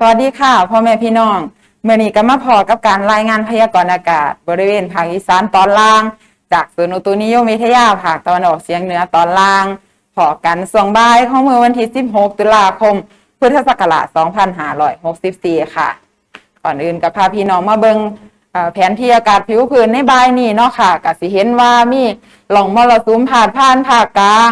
สวัสดีค่ะพ่อแม่พี่น้องเมื่อนี้ก็มาพอกับการรายงานพยากรณ์อากาศ บริเวณภาคอีสานตอนล่าง จากศูนย์อุตุนิยมวิทยาภาคตะวันออกเฉียงเหนือตอนล่างพอกันส่วงบ่ายของมือวันที่ 16 ตุลาคม พุทธศักราช 2564 ค่ะ ก่อนอื่นกับพาพี่น้องมาเบิงเอ่อแผนที่อากาศผิวพื้นในบายนี้เนาะค่ะก็สิเห็นว่ามีหล่องมรสุมผ่านผ่านภาคกลาง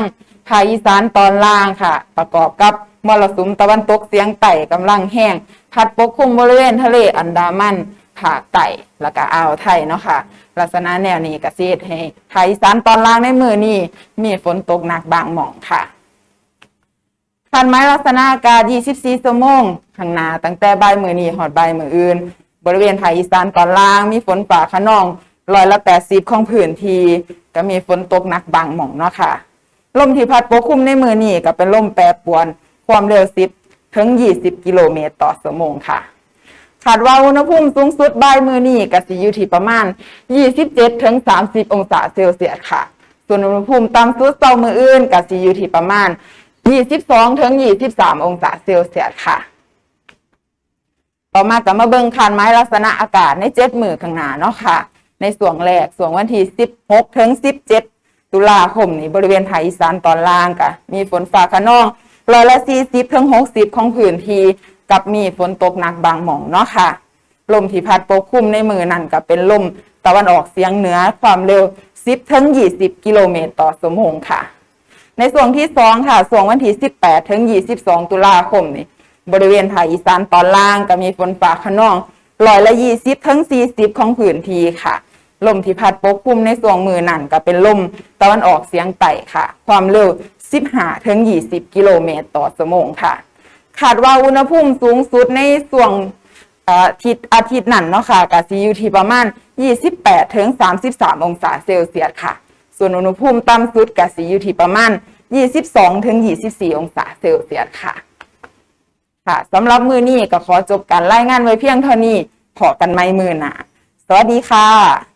ภาคอีสานตอนล่างค่ะ ประกอบกับ มรสุมตะวันตกเฉียงใต้กำลังแห้ง พัดปกคลุมบริเวณทะเลอันดามันภาคใต้แล้วก็อ่าวไทยเนาะค่ะ ลักษณะแนวนี้ก็สิเฮ็ดให้ภาคอีสานตอนล่างในมือนี้มีฝนตกหนักบางหม่องค่ะพันไม้ลักษณะอากาศ 24 ชั่วโมงข้างหน้าตั้งแต่บ่ายมือนี้หอดบ่ายมืออื่น บริเวณภาคอีสานตอนล่างมีฝนฝ่าขนองร้อยละ 80 ของพื้นที่ก็มีฝนตกหนักบางหม่องเนาะค่ะลมที่พัดปกคลุมในมือนี้ก็เป็นลมแปรปรวน ความเร็ว 10 ถึง 20 กิโลเมตรต่อชั่วโมงค่ะคาดว่าอุณหภูมิสูงสุดบ่ายมือนี้ก็สิอยู่ที่ประมาณ 27 ถึง 30 องศาเซลเซียสค่ะ ส่วนอุณหภูมิต่ำสุดเช้ามืออื่นก็สิอยู่ที่ประมาณ 22 ถึง 23 องศาเซลเซียสค่ะต่อมากับมาเบิ่งคานไม้ลักษณะอากาศในเจ็ดมือข้างหน้าเนาะค่ะ ในส่วนแรกส่วนวันที่ 16 ถึง 17 ตุลาคมนี้บริเวณภาคอีสานตอนล่างก็มีฝนฟ้าขนอง ร้อยละ40ถึง60ของพื้นที่กับมีฝนตกหนักบางหม่องเนาะค่ะ ลมที่พัดปกคลุมในมือนั่นก็เป็นลมตะวันออกเฉียงเหนือความเร็ว 10ถึง20 กิโลเมตรต่อชั่วโมงค่ะ ในส่วนที่สองค่ะส่วนวันที่ 18ถึง22 ตุลาคมนี่บริเวณภาคอีสานตอนล่างก็มีฝนฟ้าขนองร้อยละ 20ถึง40 ของพื้นที่ค่ะ ลมที่พัดปกคลุมในส่วงมือนั่นก็เป็นลมตะวันออกเฉียงใต้ค่ะ ความเร็ว 15ถึง20 กิโลเมตรต่อชั่วโมงค่ะคาดว่าอุณหภูมิสูงสุดในส่วงอาทิตย์อาทิตย์นั่นเนาะค่ะก็สิอยู่ที่ประมาณ 28ถึง33 องศาเซลเซียสค่ะ ส่วนอุณหภูมิต่ำสุดก็สิอยู่ที่ประมาณ 22ถึง24 องศาเซลเซียสค่ะ ค่ะสำหรับมือนี้ก็ขอจบการรายงานไว้เพียงเท่านี้พอกันไม่มือหนาสวัสดีค่ะ